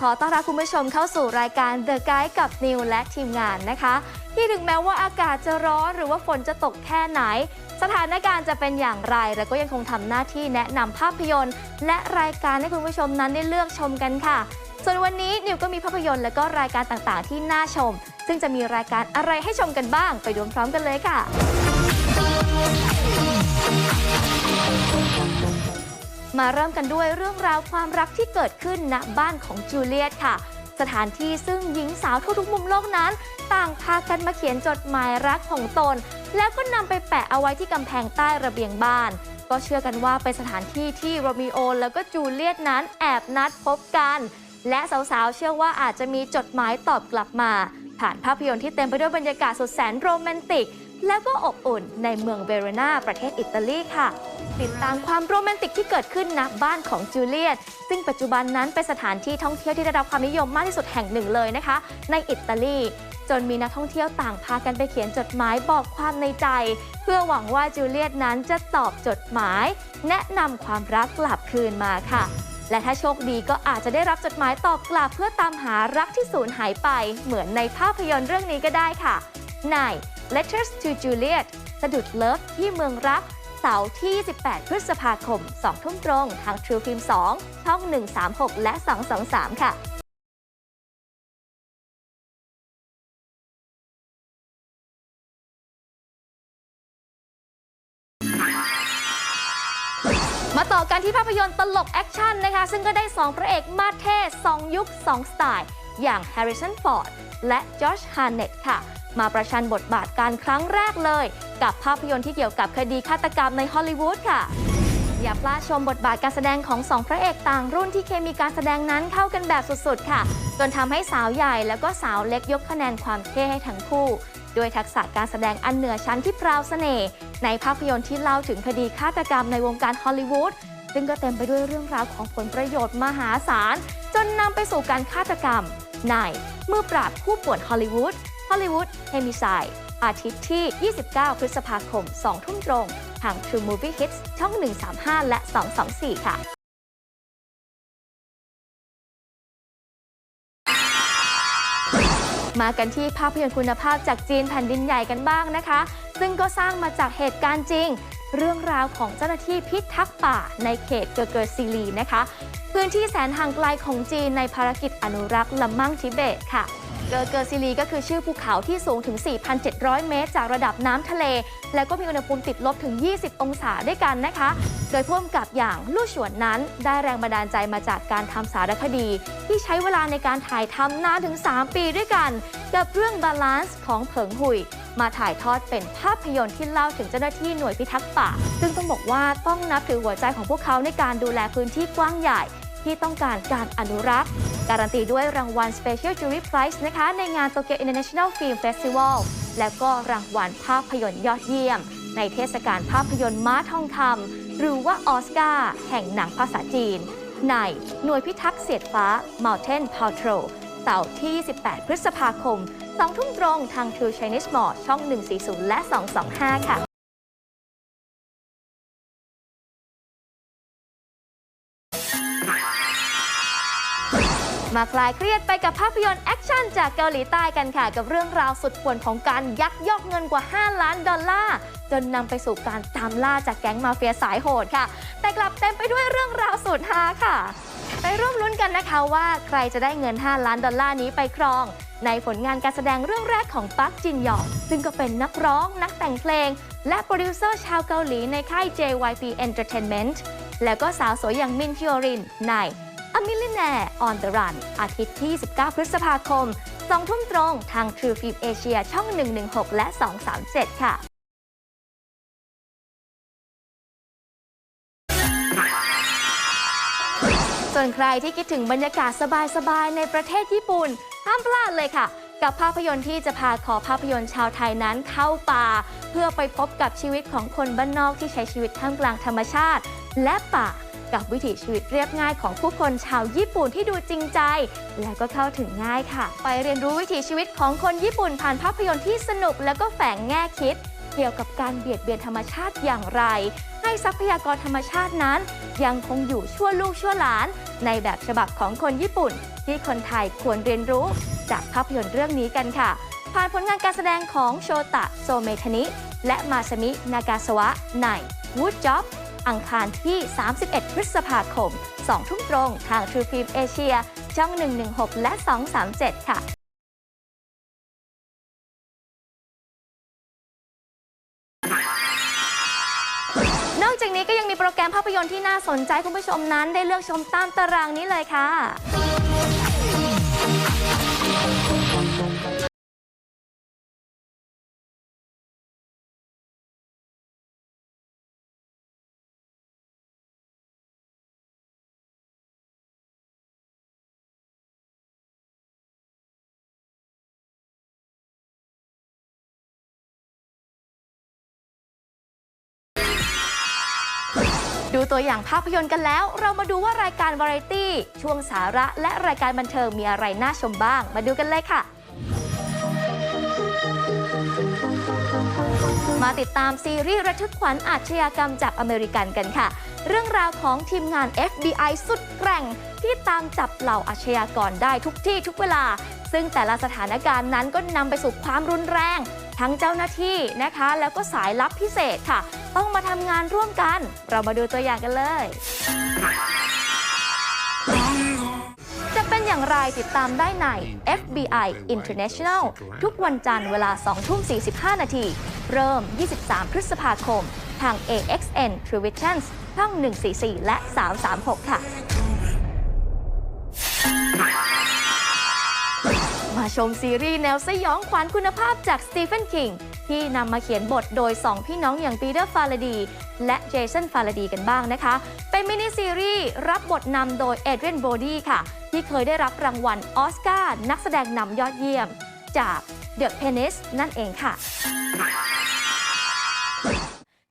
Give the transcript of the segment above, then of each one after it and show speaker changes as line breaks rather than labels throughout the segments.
ขอต้อนรับคุณผู้ชมเข้าสู่รายการ The Guide กับนิวและทีมงานนะคะ ที่ถึงแม้ว่าอากาศจะร้อนหรือว่าฝนจะตกแค่ไหน สถานการณ์จะเป็นอย่างไร แล้วก็ยังคงทำหน้าที่แนะนำภาพยนตร์ และรายการให้คุณผู้ชมนั้นได้เลือกชมกันค่ะ ส่วนวันนี้นิวก็มีภาพยนตร์และก็รายการต่างๆ ที่น่าชม ซึ่งจะมีรายการอะไรให้ชมกันบ้าง ไปดูพร้อมกันเลยค่ะ มาเริ่มกันด้วยเรื่องราวความรักที่เกิดขึ้นณบ้านของจูเลียตค่ะ สถานที่ซึ่งหญิงสาวทั่วทุกมุมโลกนั้น ต่างพากันมาเขียนจดหมายรักของตน แล้วก็นำไปแปะเอาไว้ที่กำแพงใต้ระเบียงบ้าน ก็เชื่อกันว่าเป็นสถานที่ที่โรมิโอแล้วก็จูเลียตนั้นแอบนัดพบกัน และสาวๆเชื่อว่าอาจจะมีจดหมายตอบกลับมา ผ่านภาพยนตร์ที่เต็มไปด้วยบรรยากาศสดแสนโรแมนติก และก็อบอุ่นในเมืองเวโรนาประเทศอิตาลีค่ะ ติดตามความโรแมนติกที่เกิดขึ้นณบ้านของจูเลียต ซึ่งปัจจุบันนั้นเป็นสถานที่ท่องเที่ยวที่ได้รับความนิยมมากที่สุดแห่งหนึ่งเลยนะคะ ในอิตาลี จนมีนักท่องเที่ยวต่างพากันไปเขียนจดหมายบอกความในใจ เพื่อหวังว่าจูเลียตนั้นจะตอบจดหมาย แนะนำความรักกลับคืนมาค่ะและถ้าโชคดีก็อาจจะได้รับจดหมายตอบกลับเพื่อตามหารักที่สูญหายไป เหมือนในภาพยนตร์เรื่องนี้ก็ได้ค่ะใน Letters to Juliet สะดุดเลิฟที่เมืองรัก เสาร์ที่ 18 พฤษภาคม 2 ทุ่มตรง ทาง True Film 2 ช่อง 136 และ 223 ค่ะมาต่อกันที่ภาพยนตร์ตลกแอคชั่นนะคะ ซึ่งก็ได้ 2 พระเอกมาเท่2ยุค 2 สไตล์ อย่าง Harrison Ford และ Josh Hartnett ค่ะ มาประชันบทบาทการครั้งแรกเลย กับภาพยนตร์ที่เกี่ยวกับคดีฆาตกรรมในฮอลลีวูดค่ะ อย่าพลาดชมบทบาทการแสดงของสองพระเอกต่างรุ่นที่เคมีการแสดงนั้นเข้ากันแบบสุดๆ ค่ะ จนทำให้สาวใหญ่แล้วก็สาวเล็กยกคะแนนความเท่ให้ทั้งคู่ด้วยทักษะการแสดงอันเหนือชั้นที่พราวเสน่ห์ในภาพยนตร์ที่เล่าถึงคดีฆาตกรรมในวงการฮอลลีวูดซึ่งก็เต็มไปด้วยเรื่องราวของผลประโยชน์มหาศาล จนนำไปสู่การฆาตกรรม ในมือปราบผู้ป่วนฮอลลีวูด อลลีวูดเฮมิไซด์อาทิตย์ที่ 29 พฤษภาคม 2 ทุ่มตรง ทาง True Movie Hits ช่อง 135 และ 224 ค่ะมากันที่ภาพยนตร์คุณภาพจากจีนแผ่นดินใหญ่กันบ้างนะคะ ซึ่งก็สร้างมาจากเหตุการณ์จริง เรื่องราวของเจ้าหน้าที่พิทักษ์ป่าในเขตเกอเกอซีรีนะคะ พื้นที่แสนห่างไกลของจีนในภารกิจอนุรักษ์ละมั่งทิเบตค่ะ เกอเกอร์ซีรีก็คือชื่อภูเขาที่สูงถึง 4,700 เมตร จากระดับน้ำทะเล แล้วก็มีอุณหภูมิติดลบถึง 20 องศาด้วยกันนะคะ โดยพ่วงกับอย่างลู่ฉวนนั้น ได้แรงบันดาลใจมาจากการทำสารคดี ที่ใช้เวลาในการถ่ายทำนานถึง 3 ปีด้วยกัน กับเรื่องบาลานซ์ของเผิงหุยมาถ่ายทอดเป็นภาพยนตร์ที่เล่าถึงเจ้าหน้าที่หน่วยพิทักษ์ป่า ซึ่งต้องบอกว่าต้องนับถือหัวใจของพวกเขาในการดูแลพื้นที่กว้างใหญ่ ที่ต้องการการอนุรักษ์ การันตีด้วยรางวัล Special Jury Prize นะคะ ในงาน Tokyo International Film Festival แล้วก็รางวัลภาพยนตร์ยอดเยี่ยม ในเทศกาลภาพยนตร์ม้าทองคำหรือว่าออสการ์แห่งหนังภาษาจีน ในหน่วยพิทักษ์เสียดฟ้า Mountain Patrol เสาร์ที่18พฤษภาคม 2 ทุ่มตรงทาง True Chinese Mall ช่อง 140 และ 225 ค่ะ มาคลายเครียดไปกับภาพยนตร์แอคชั่นจากเกาหลีใต้กันค่ะ กับเรื่องราวสุดป่วนของการยักยอกเงินกว่า 5 ล้านดอลลาร์จนนำไปสู่การตามล่าจากแก๊งมาเฟียสายโหดค่ะ แต่กลับเต็มไปด้วยเรื่องราวสุดฮาค่ะ ไปร่วมลุ้นกันนะคะว่าใครจะได้เงิน 5 ล้านดอลลาร์นี้ไปครอง ในผลงานการแสดงเรื่องแรกของปักจินยองซึ่งก็เป็นนักร้องนักแต่งเพลง และโปรดิวเซอร์ชาวเกาหลีในค่าย JYP Entertainment แล้วก็สาวสวยอย่างมินฮิโอรินใน A Millionaire on the Run อาทิตย์ที่ 19 พฤษภาคม 2 ทุ่มตรงทาง True Film Asia ช่อง 116 และ 237 ค่ะส่วนใครที่คิดถึงบรรยากาศสบายๆ ในประเทศญี่ปุ่น ห้ามพลาดเลยค่ะ กับภาพยนตร์ที่จะพาขอภาพยนตร์ชาวไทยนั้นเข้าป่า เพื่อไปพบกับชีวิตของคนบ้านนอกที่ใช้ชีวิตท่ามกลางธรรมชาติ และป่า กับวิถีชีวิตเรียบง่ายของผู้คนชาวญี่ปุ่นที่ดูจริงใจ และก็เข้าถึงง่ายค่ะ ไปเรียนรู้วิถีชีวิตของคนญี่ปุ่นผ่านภาพยนตร์ที่สนุกและก็แฝงแง่คิด เกี่ยวกับการเบียดเบียนธรรมชาติอย่างไร ให้ทรัพยากรธรรมชาตินั้น ยังคงอยู่ชั่วลูกชั่วหลาน ในแบบฉบับของคนญี่ปุ่น ที่คนไทยควรเรียนรู้จากภาพยนตร์เรื่องนี้กันค่ะ ผ่านผลงานการแสดงของโชตะโซเมทานิและมาซามินากาสวะใน Wood Job อังคารที่ 31 พฤษภาคม 2 ทุ่มตรง ทาง True Film Asia ช่อง 116 และ 237 ค่ะนอกจากนี้ก็ยังมีโปรแกรมภาพยนตร์ที่น่าสนใจคุณผู้ชมนั้นได้เลือกชมตามตารางนี้เลยค่ะ ดูตัวอย่างภาพยนตร์กันแล้ว เรามาดูว่ารายการวาไรตี้ ช่วงสาระและรายการบันเทิงมีอะไรน่าชมบ้าง มาดูกันเลยค่ะ มาติดตามซีรีส์ระทึกขวัญอาชญากรรมจากอเมริกันกันค่ะ เรื่องราวของทีมงาน FBI สุดแกร่ง ที่ตามจับเหล่าอาชญากรได้ทุกที่ทุกเวลา ซึ่งแต่ละสถานการณ์นั้นก็นำไปสู่ความรุนแรง ทั้งเจ้าหน้าที่นะคะ แล้วก็สายลับพิเศษค่ะ ต้องมาทำงานร่วมกัน เรามาดูตัวอย่างกันเลย จะเป็นอย่างไรติดตามได้ใน FBI International ทุกวันจันทร์เวลา 2 ทุ่ม 45 นาที เริ่ม 23 พฤษภาคม ทาง AXN True Visions ช่อง 144 และ 336 ค่ะ มาชมซีรีส์แนวสยองขวัญคุณภาพจากสตีเฟนคิงที่นำมาเขียนบทโดย 2 พี่น้องอย่างปีเตอร์ฟาลาดีและเจสันฟาลาดีกันบ้างนะคะ เป็นมินิซีรีส์รับบทนำโดยเอเดรียนโบดีค่ะ ที่เคยได้รับรางวัลออสการ์นักแสดงนำยอดเยี่ยม จาก The Penis นั่นเองค่ะ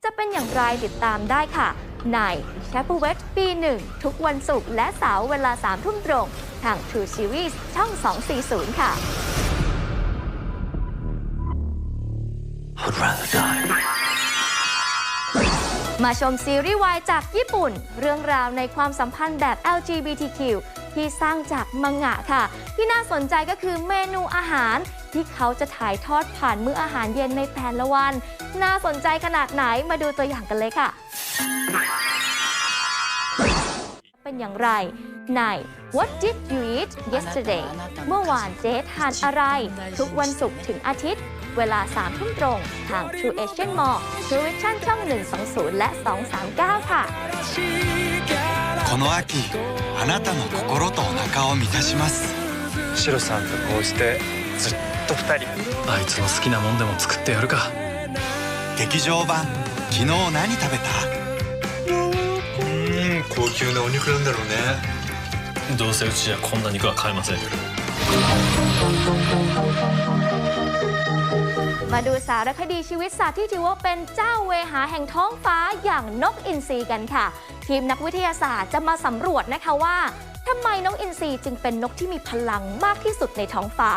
จะเป็นอย่างไรติดตามได้ค่ะ ใน c h a p e l w e t ปีหนึ่งทุกวันศุกร์และเสาร์เวลา3ทุ่มตรง ทาง True Series ช่อง 240 ค่ะ
I'd rather die.
มาชมซีรีส์วายจากญี่ปุ่น เรื่องราวในความสัมพันธ์แบบ LGBTQ ที่สร้างจากมังงะค่ะ ที่น่าสนใจก็คือเมนูอาหาร ที่เขาจะถ่ายทอดผ่านมื้ออาหารเย็นในแต่ละวัน น่าสนใจขนาดไหนมาดูตัวอย่างกันเลยค่ะ เป็นอย่างไรใน What did you eat yesterday เมื่อวานเจ๊ทานอะไร ทุกวันศุกร์ถึงอาทิตย์ เวลา 3 ทุ่มตรง ทาง True Asian Mall True Vision ช่อง 120 และ 239 ค่ะ
この秋あなたの心とお腹を満たします
シロさんとこうしてずっと二人
あいつの好きなもんでも作ってやるか
劇場版昨日何食べた
うん高 級なお肉なんだろうね
どうせうちじゃこんな肉は買えません
มาดูสารคดีชีวิตสัตว์ที่ถือว่าเป็นเจ้าเวหาแห่งท้องฟ้าอย่างนกอินทรีกันค่ะ ทีมนักวิทยาศาสตร์จะมาสำรวจนะคะว่าทำไมนกอินทรีจึงเป็นนกที่มีพลังมากที่สุดในท้องฟ้า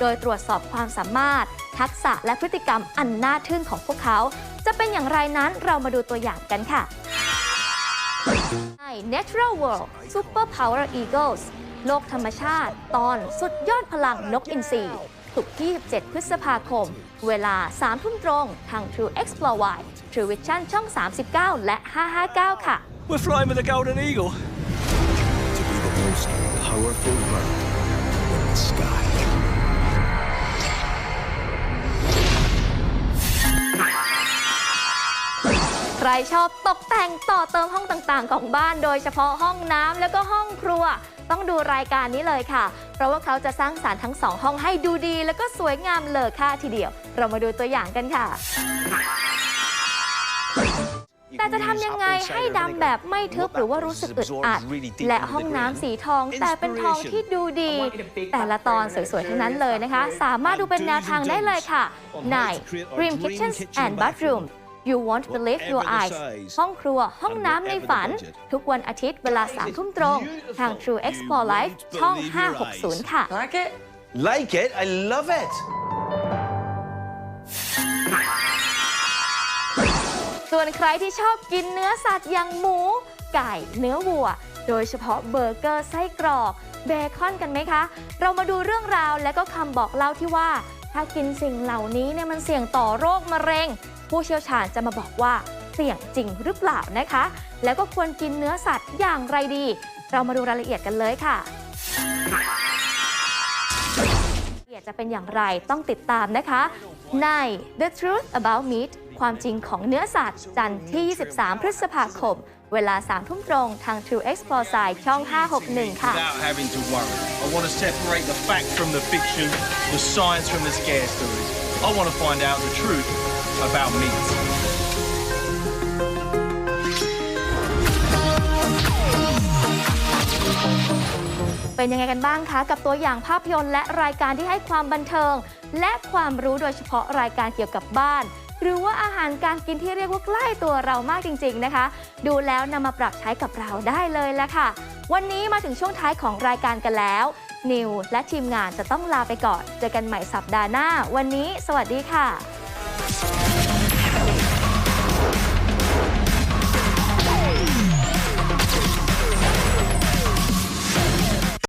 โดยตรวจสอบความสามารถ ทักษะและพฤติกรรมอันน่าทึ่งของพวกเขา จะเป็นอย่างไรนั้นเรามาดูตัวอย่างกันค่ะ ใน Natural World Super Power Eagles โลกธรรมชาติ ตอนสุดยอดพลังนกอินทรีศุกร์ที่ 27 พฤษภาคม เวลา 3 ทุ่มตรงทาง True Explore Y True Vision ช่อง 39 และ 559 ค่ะ
We're flying with the Golden Eagle.
to be the most powerful bird in the sky.
รชอบตกแต่งต่อเติมห้องต่างๆ ของบ้าน โดยเฉพาะห้องน้ำแล้วก็ห้องครัว ต้องดูรายการนี้เลยค่ะ เพราะว่าเขาจะสร้างสารรค์ทั้งสองห้องให้ดูดี แล้วก็สวยงามเลอค่าทีเดียว เรามาดูตัวอย่างกันค่ะ แต่จะทำยังไงให้ดำแบบไม่ทึบหรือว่ารู้สึกอึดอัด และห้องน้ำสีทอง แต่เป็นทองที่ดูดี แต่ละตอนสวยๆ ทั้งนั้นเลยนะคะ สามารถดูเป็นแนวทางได้เลยค่ะใน Dream Kitchens and Bathroom You won't believe your eyes ห้องครัวห้องน้ำในฝัน ทุกวันอาทิตย์เวลา3ทุ่มตรง ทาง True Explore Live ช่อง 560 ค่ะ
Like it? I love it.
ส่วนใครที่ชอบกินเนื้อสัตว์อย่างหมู ไก่เนื้อวัว โดยเฉพาะเบอร์เกอร์ไส้กรอกเบคอนกันไหมคะ เรามาดูเรื่องราวและก็คำบอกเล่าที่ว่า ถ้ากินสิ่งเหล่านี้เนี่ยมันเสี่ยงต่อโรคมะเร็ง ผู้เชี่ยวชาญจะมาบอกว่าเสี่ยงจริงหรือเปล่านะคะ แล้วก็ควรกินเนื้อสัตว์อย่างไรดี เรามาดูรายละเอียดกันเลยค่ะจะเป็นอย่างไรต้องติดตามนะคะ ใน The Truth About Meat ความจริงของเนื้อสัตว์ จันทร์ที่ 23 พฤษภาคม เวลา 3 ทุ่มตรงทาง True Explore Side ช่อง 561 ค่ะ
without having to worry. I want to separate the fact from the fiction, the science from the scare stories. I want to find out the truth about meat.
เป็นยังไงกันบ้างคะ กับตัวอย่างภาพยนตร์และรายการที่ให้ความบันเทิง และความรู้โดยเฉพาะรายการเกี่ยวกับบ้าน หรือว่าอาหารการกินที่เรียกว่าใกล้ตัวเรามากจริง ๆนะคะ ดูแล้วนำมาปรับใช้กับเราได้เลยละค่ะ วันนี้มาถึงช่วงท้ายของรายการกันแล้ว นิวและทีมงานจะต้องลาไปก่อน เจอกันใหม่สัปดาห์หน้า วันนี้ สวัสดีค่ะ